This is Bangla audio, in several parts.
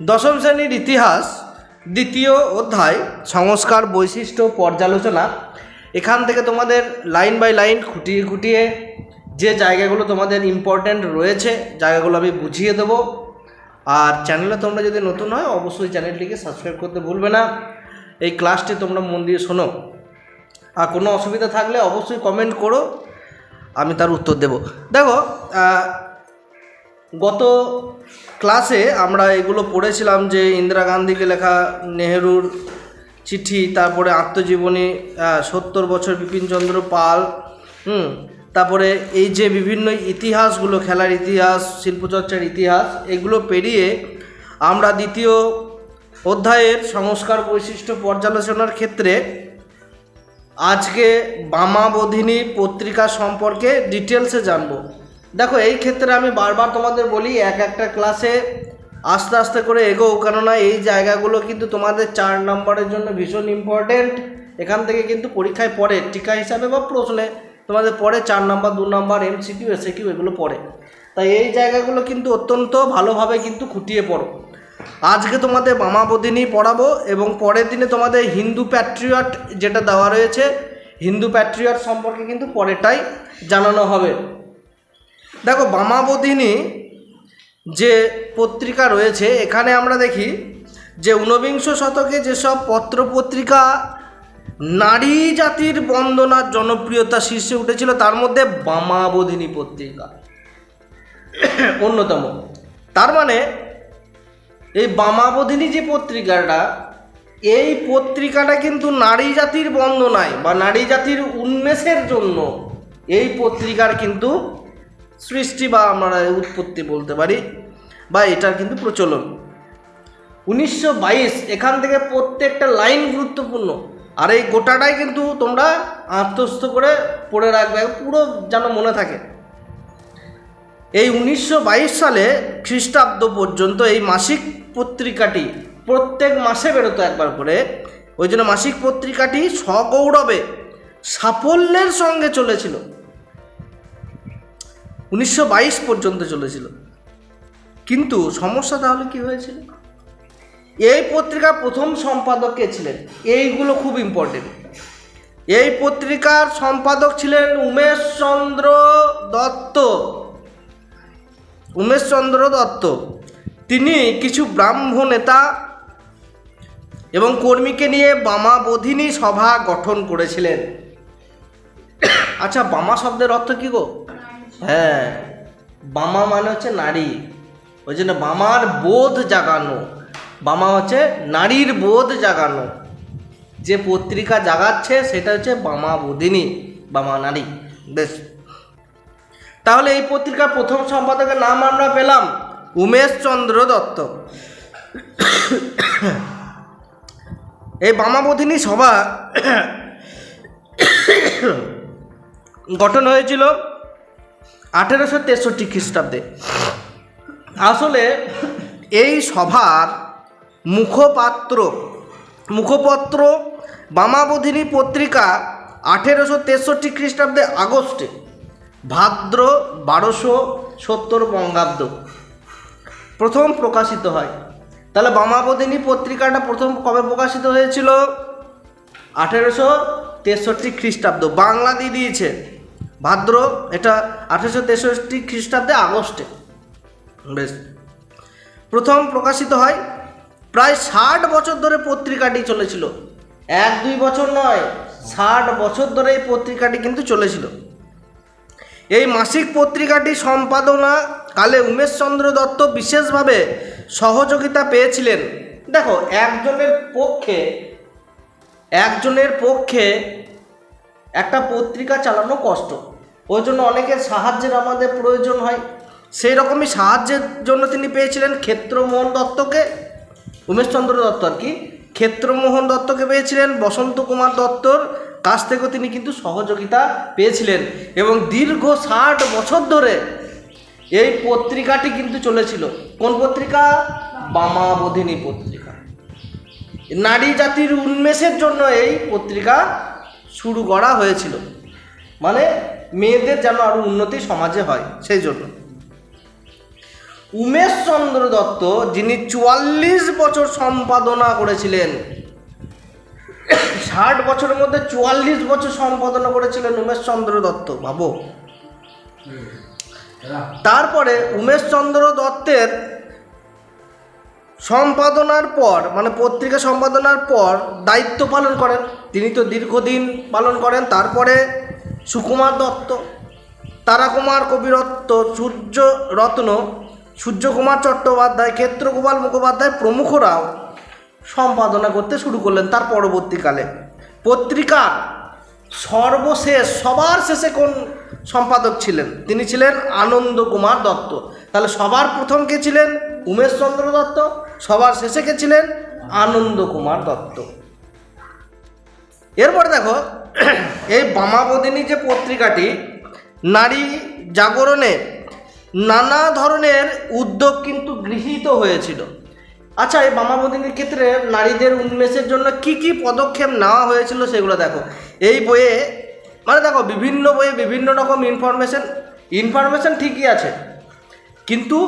দশম শ্রেণির ইতিহাস, দ্বিতীয় অধ্যায়, সংস্কার বৈশিষ্ট্য পর্যালোচনা। এখান থেকে তোমাদের লাইন বাই লাইন খুঁটিয়ে খুঁটিয়ে যে জায়গাগুলো তোমাদের ইম্পর্ট্যান্ট রয়েছে, জায়গাগুলো আমি বুঝিয়ে দেবো। আর চ্যানেলে তোমরা যদি নতুন হয়, অবশ্যই চ্যানেলটিকে সাবস্ক্রাইব করতে ভুলবে না। এই ক্লাসটি তোমরা মন দিয়ে শোনো। আর কোনো অসুবিধা থাকলে অবশ্যই কমেন্ট করো, আমি তার উত্তর দেব। দেখো গত ক্লাসে আমরা এগুলো পড়েছিলাম যে ইন্দিরা গান্ধীকে লেখা নেহেরুর চিঠি, তারপরে আত্মজীবনী সত্তর বছর বিপিনচন্দ্র পাল, হুম, তারপরে এই যে বিভিন্ন ইতিহাসগুলো, খেলার ইতিহাস, শিল্পচর্চার ইতিহাস, এগুলো পেরিয়ে আমরা দ্বিতীয় অধ্যায়ের সংস্কার বৈশিষ্ট্য পর্যালোচনার ক্ষেত্রে আজকে বামাবধিনী পত্রিকা সম্পর্কে ডিটেলসে জানব। দেখো, এই ক্ষেত্রে আমি বারবার তোমাদের বলি, এক একটা ক্লাসে আস্তে আস্তে করে এগোও। কেননা এই জায়গাগুলো কিন্তু তোমাদের চার নম্বরের জন্য ভীষণ ইম্পর্টেন্ট এখান থেকে কিন্তু পরীক্ষায় পড়ে, টিকা হিসাবে বা প্রশ্নে। তোমাদের পড়ে চার নম্বর, দু নম্বর এমসিকিউ এসএকিউ এগুলো পড়ে। তাই এই জায়গাগুলো কিন্তু অত্যন্ত ভালোভাবে কিন্তু খুঁটিয়ে পড়ো। আজকে তোমাদের মামাবদিনী পড়াবো এবং পরের দিনে তোমাদের হিন্দু প্যাট্রিয়ট যেটা দেওয়া রয়েছে, হিন্দু প্যাট্রিয়ট সম্পর্কে কিন্তু পরেরটাই জানানো হবে। দেখো বামাবদিনী যে পত্রিকা রয়েছে, এখানে আমরা দেখি যে ঊনবিংশ শতকে যেসব পত্রপত্রিকা নারী জাতির বন্দনার জনপ্রিয়তা শীর্ষে উঠেছিল, তার মধ্যে বামাবদিনী পত্রিকা। অন্যতম। তার মানে এই বামাবধিনী যে পত্রিকাটা, এই পত্রিকাটা কিন্তু নারী জাতির বন্দনায় বা নারী জাতির উন্মেষের জন্য এই পত্রিকার কিন্তু সৃষ্টি বা আমরা উৎপত্তি বলতে পারি বা এটার কিন্তু প্রচলন। উনিশশো বাইশ, এখান থেকে প্রত্যেকটা লাইন গুরুত্বপূর্ণ। আর এই গোটাটাই কিন্তু তোমরা আত্মস্থ করে পড়ে রাখবে, পুরো যেন মনে থাকে। এই উনিশশো বাইশ সালে খ্রিস্টাব্দ পর্যন্ত এই মাসিক পত্রিকাটি প্রত্যেক মাসে বেরোতো একবার করে। ওই জন্য মাসিক পত্রিকাটি সগৌরবে সাফল্যের সঙ্গে চলেছিল। উনিশশো বাইশ পর্যন্ত চলেছিল। কিন্তু সমস্যা তাহলে কি হয়েছিল? এই পত্রিকার প্রথম সম্পাদক কে ছিলেন? এইগুলো খুব ইম্পর্টেন্ট এই পত্রিকার সম্পাদক ছিলেন উমেশ চন্দ্র দত্ত। উমেশচন্দ্র দত্ত। তিনি কিছু ব্রাহ্ম নেতা এবং কর্মীকে নিয়ে বামাবোধিনী সভা গঠন করেছিলেন। আচ্ছা বামা শব্দের অর্থ কী গো? হ্যাঁ বামা মানে হচ্ছে নারী। ওই জন্য বামার বোধ জাগানো। বামা হচ্ছে নারীর বোধ জাগানো। যে পত্রিকা জাগাচ্ছে সেটা হচ্ছে বামা বোধিনী, বামা নারী। বেশ। তাহলে এই পত্রিকার প্রথম সম্পাদকের নাম আমরা পেলাম উমেশ চন্দ্র দত্ত। এই বামাবোধিনী সভা গঠন হয়েছিল আঠেরোশো তেষট্টি খ্রিস্টাব্দে। আসলে এই সভার মুখপাত্র, মুখপত্র বামাবধিনী পত্রিকা আঠেরোশো তেষট্টি খ্রিস্টাব্দে আগস্টে, ভাদ্র বারোশো সত্তর বঙ্গাব্দ। প্রথম প্রকাশিত হয়। তাহলে বামাবধিনী পত্রিকাটা প্রথম কবে প্রকাশিত হয়েছিল? আঠেরোশো তেষট্টি খ্রিস্টাব্দ। বাংলা দিয়ে দিয়েছে। ভাদ্র, এটা আঠেরোশো তেষট্টি খ্রিস্টাব্দে আগস্টে। বেশ। প্রথম প্রকাশিত হয় প্রায় ষাট বছর ধরে পত্রিকাটি চলেছিল। এক, দুই বছর নয়, ষাট বছর ধরে এই পত্রিকাটি কিন্তু চলেছিল। এই মাসিক পত্রিকাটি সম্পাদনা কালে উমেশচন্দ্র দত্ত বিশেষভাবে সহযোগিতা পেয়েছিলেন। দেখো, একজনের পক্ষে একজনের পক্ষে একটা পত্রিকা চালানো কষ্ট। ওই জন্য অনেকের সাহায্যের আমাদের প্রয়োজন হয়। সেই রকমই সাহায্যের জন্য তিনি পেয়েছিলেন ক্ষেত্রমোহন দত্তকে। উমেশচন্দ্র দত্ত আর কি। ক্ষেত্রমোহন দত্তকে পেয়েছিলেন, বসন্ত কুমার দত্তর কাছ থেকেও তিনি কিন্তু সহযোগিতা পেয়েছিলেন। এবং দীর্ঘ ষাট বছর ধরে এই পত্রিকাটি কিন্তু চলেছিল। কোন পত্রিকা? বামাবোধিনী পত্রিকা। নারী জাতির উন্মেষের জন্য এই পত্রিকা শুরু করা হয়েছিল। মানে মেয়েদের যেন আরও উন্নতি সমাজে হয়, সেই জন্য। উমেশ চন্দ্র দত্ত, যিনি চুয়াল্লিশ বছর সম্পাদনা করেছিলেন, ষাট বছরের মধ্যে চুয়াল্লিশ বছর সম্পাদনা করেছিলেন উমেশ চন্দ্র দত্ত ভাবো তারপরে উমেশ চন্দ্র দত্তের সম্পাদনার পর মানে পত্রিকা সম্পাদনার পর দায়িত্ব পালন করেন। তিনি তো দীর্ঘদিন পালন করেন, তারপরে সুকুমার দত্ত, তারাকুমার কবিরত্ত, সূর্য রত্ন, সূর্যকুমার চট্টোপাধ্যায়, ক্ষেত্রগোপাল মুখোপাধ্যায় প্রমুখরাও সম্পাদনা করতে শুরু করলেন তার পরবর্তীকালে। পত্রিকার সর্বশেষ, সবার শেষে কোন সম্পাদক ছিলেন? তিনি ছিলেন আনন্দ কুমার দত্ত। তাহলে সবার প্রথম কে ছিলেন? উমেশচন্দ্র দত্ত। সবার শেষে কে ছিলেন? আনন্দ কুমার দত্ত। এরপরে দেখো, এই বামাবদিনী যে পত্রিকাটি, নারী জাগরণে নানা ধরনের উদ্যোগ কিন্তু গৃহীত হয়েছিল। আচ্ছা এই বামাবদিনীর ক্ষেত্রে নারীদের উন্মেষের জন্য কি কি পদক্ষেপ নেওয়া হয়েছিল সেগুলো দেখো। এই বইয়ে মানে দেখো, বিভিন্ন বইয়ে বিভিন্ন রকম ইনফরমেশন ইনফরমেশন ঠিকই আছে, কিন্তু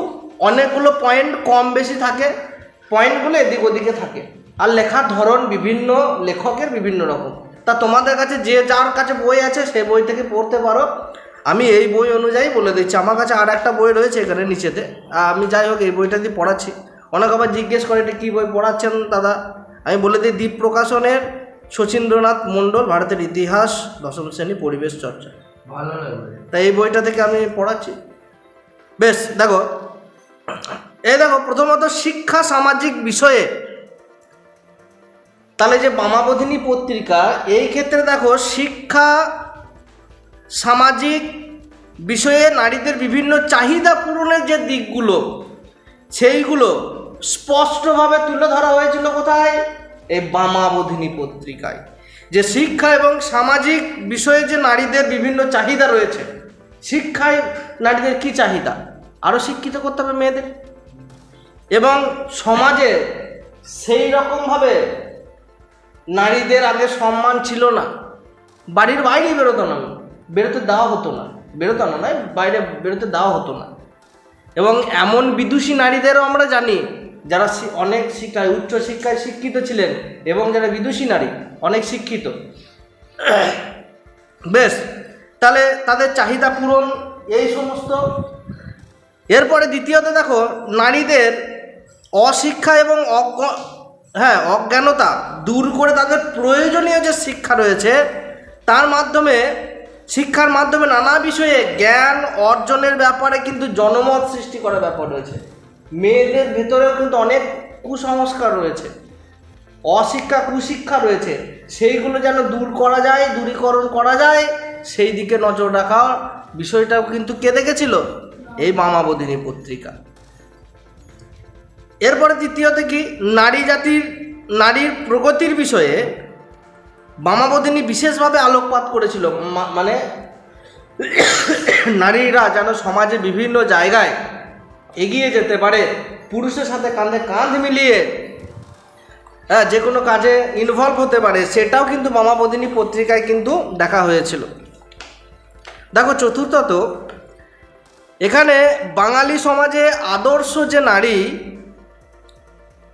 অনেকগুলো পয়েন্ট কম বেশি থাকে পয়েন্টগুলো এদিক ওদিকে থাকে। আর লেখার ধরন বিভিন্ন লেখকের বিভিন্ন রকম। তা তোমাদের কাছে যে যার কাছে বই আছে সেই বই থেকে পড়তে পারো। আমি এই বই অনুযায়ী বলে দিচ্ছি। আমার কাছে আর একটা বই রয়েছে এখানে নিচেতে। আমি যাই হোক এই বইটা দিয়ে পড়াচ্ছি। অনেক আবার জিজ্ঞেস করে এটা কী বই পড়াচ্ছেন দাদা? আমি বলে দিই দ্বীপ প্রকাশনের শচীন্দ্রনাথ মণ্ডল ভারতের ইতিহাস দশম শ্রেণি পরিবেশ চর্চা। ভালো লাগবে। তাই এই বইটা থেকে আমি পড়াচ্ছি। বেশ দেখো। এই দেখো প্রথমত শিক্ষা সামাজিক বিষয়ে তাহলে যে বামাবধিনী পত্রিকা, এই ক্ষেত্রে দেখো শিক্ষা, সামাজিক বিষয়ে নারীদের বিভিন্ন চাহিদা পূরণের যে দিকগুলো, সেইগুলো স্পষ্টভাবে তুলে ধরা হয়েছিল কোথায়? এই বামাবধিনী পত্রিকায়। যে শিক্ষা এবং সামাজিক বিষয়ে যে নারীদের বিভিন্ন চাহিদা রয়েছে, শিক্ষায় নারীদের কি চাহিদা? আরও শিক্ষিত করতে হবে মেয়েদের। এবং সমাজে সেই রকমভাবে নারীদের আগে সম্মান ছিল না। বাড়ির বাইরেই বেরোতো না। বেরোতে দেওয়া হতো না। বেরোতো না নয় বাইরে বেরোতে দেওয়া হতো না। এবং এমন বিদুষী নারীদেরও আমরা জানি, যারা অনেক শিক্ষায়, উচ্চ শিক্ষায় শিক্ষিত ছিলেন এবং যারা বিদুষী নারী, অনেক শিক্ষিত। বেশ, তাহলে তাদের চাহিদা পূরণ এই সমস্ত। এরপরে দ্বিতীয়ত দেখো, নারীদের অশিক্ষা এবং অজ্ঞ হ্যাঁ অজ্ঞানতা দূর করে তাদের প্রয়োজনীয় যে শিক্ষা রয়েছে, তার মাধ্যমে, শিক্ষার মাধ্যমে নানা বিষয়ে জ্ঞান অর্জনের ব্যাপারে কিন্তু জনমত সৃষ্টি করার ব্যাপার রয়েছে। মেয়েদের ভেতরেও কিন্তু অনেক কুসংস্কার রয়েছে। অশিক্ষা, কুশিক্ষা রয়েছে। সেইগুলো যেন দূর করা যায়, দূরীকরণ করা যায়, সেই দিকে নজর রাখা বিষয়টাও কিন্তু কে দেখেছিল? এই মামাবদিনী পত্রিকা। এরপরে তৃতীয়ত কি নারী জাতির, নারীর প্রগতির বিষয়ে বামাবদিনী বিশেষভাবে আলোকপাত করেছিল। মানে নারীরা যেন সমাজে বিভিন্ন জায়গায় এগিয়ে যেতে পারে, পুরুষের সাথে কাঁধে কাঁধ মিলিয়ে হ্যাঁ যে কোনো কাজে ইনভলভ হতে পারে, সেটাও কিন্তু মামাবদিনী পত্রিকায় কিন্তু দেখা হয়েছিল। দেখো, চতুর্থত, এখানে বাঙালি সমাজে আদর্শ যে নারী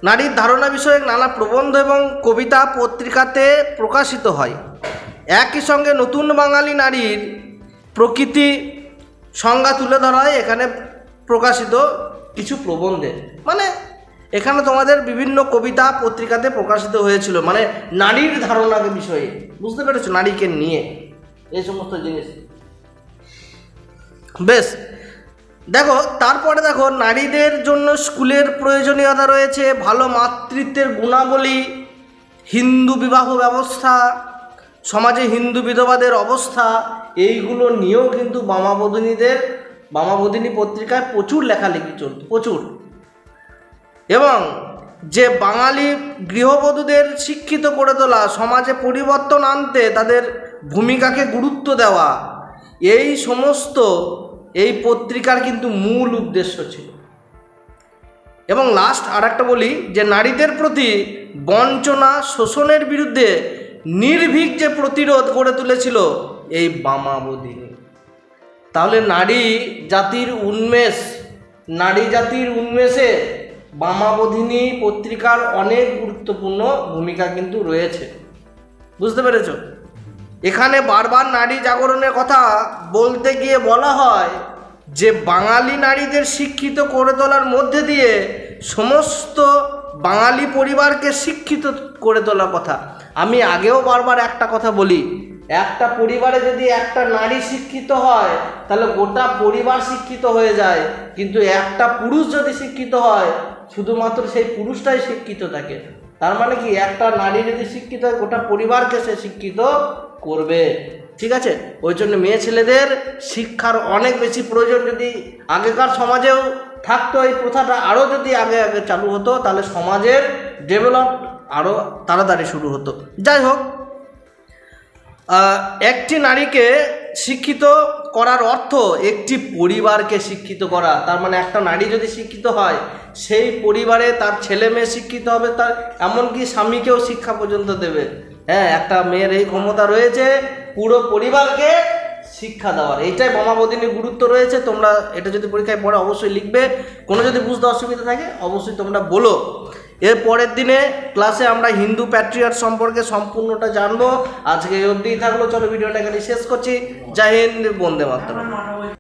নারীর ধারণা বিষয়ক নানা প্রবন্ধ এবং কবিতা পত্রিকাতে প্রকাশিত হয়। একই সঙ্গে নতুন বাঙালি নারীর প্রকৃতি সংজ্ঞা তুলে ধরা হয় এখানে প্রকাশিত কিছু প্রবন্ধে। মানে এখানে তোমাদের বিভিন্ন কবিতা পত্রিকাতে প্রকাশিত হয়েছিল। মানে নারীর ধারণাকে বিষয়ে। বুঝতে পেরেছ? নারীকে নিয়ে। এই সমস্ত জিনিস। বেশ। দেখো, তারপরে দেখো, নারীদের জন্য স্কুলের প্রয়োজনীয়তা রয়েছে, ভালো মাতৃত্বের গুণাবলী, হিন্দু বিবাহ ব্যবস্থা, সমাজে হিন্দু বিধবাদের অবস্থা, এইগুলো নিয়েও কিন্তু বামাবদিনীদের বামাবদিনী পত্রিকায় প্রচুর লেখালেখি চলত, প্রচুর। এবং যে বাঙালি গৃহবধূদের শিক্ষিত করে তোলা, সমাজে পরিবর্তন আনতে তাদের ভূমিকাকে গুরুত্ব দেওয়া, এই সমস্ত এই পত্রিকার কিন্তু মূল উদ্দেশ্য ছিল। এবং লাস্ট আর একটা বলি যে নারীদের প্রতি বঞ্চনা, শোষণের বিরুদ্ধে নির্ভীক যে প্রতিরোধ গড়ে তুলেছিল এই বামাবদিনী তাহলে নারী জাতির উন্মেষ, নারী জাতির উন্মেষে বামাবোধিনী পত্রিকার অনেক গুরুত্বপূর্ণ ভূমিকা কিন্তু রয়েছে। বুঝতে পেরেছ? এখানে বারবার নারী জাগরণের কথা বলতে গিয়ে বলা হয় যে, বাঙালি নারীদের শিক্ষিত করে তোলার মধ্যে দিয়ে সমস্ত বাঙালি পরিবারকে শিক্ষিত করে তোলার কথা। আমি আগেও বারবার একটা কথা বলি, একটা পরিবারে যদি একটা নারী শিক্ষিত হয়, তাহলে গোটা পরিবার শিক্ষিত হয়ে যায়। কিন্তু একটা পুরুষ যদি শিক্ষিত হয়, শুধুমাত্র সেই পুরুষটাই শিক্ষিত থাকে। তার মানে কি, একটা নারী যদি শিক্ষিত হয়, গোটা পরিবারকে সে শিক্ষিত করবে। ঠিক আছে? ওই জন্য মেয়ে ছেলেদের শিক্ষার অনেক বেশি প্রয়োজন যদি আগেকার সমাজেও থাকতো, এই প্রথাটা আরও যদি আগে আগে চালু হতো, তাহলে সমাজের ডেভেলপ আরও তাড়াতাড়ি শুরু হতো। যাই হোক একটি নারীকে শিক্ষিত করার অর্থ একটি পরিবারকে শিক্ষিত করা। তার মানে একটা নারী যদি শিক্ষিত হয়, সেই পরিবারে তার ছেলে মেয়ে শিক্ষিত হবে, তার এমনকি স্বামীকেও শিক্ষা পর্যন্ত দেবে। হ্যাঁ একটা মেয়ের এই ক্ষমতা রয়েছে পুরো পরিবারকে শিক্ষা দেওয়ার। এইটাই বোমাবদিনীর গুরুত্ব রয়েছে। তোমরা এটা যদি পরীক্ষায় পড়ে অবশ্যই লিখবে। কোনো যদি বুঝতে অসুবিধা থাকে, অবশ্যই তোমরা বলো। এর পরের দিনে ক্লাসে আমরা হিন্দু প্যাট্রিয়ট সম্পর্কে সম্পূর্ণটা জানব। আজকে এই অবধিই থাকল। চলো ভিডিওটা এখানে শেষ করছি। জয় বন্দে মাতরম।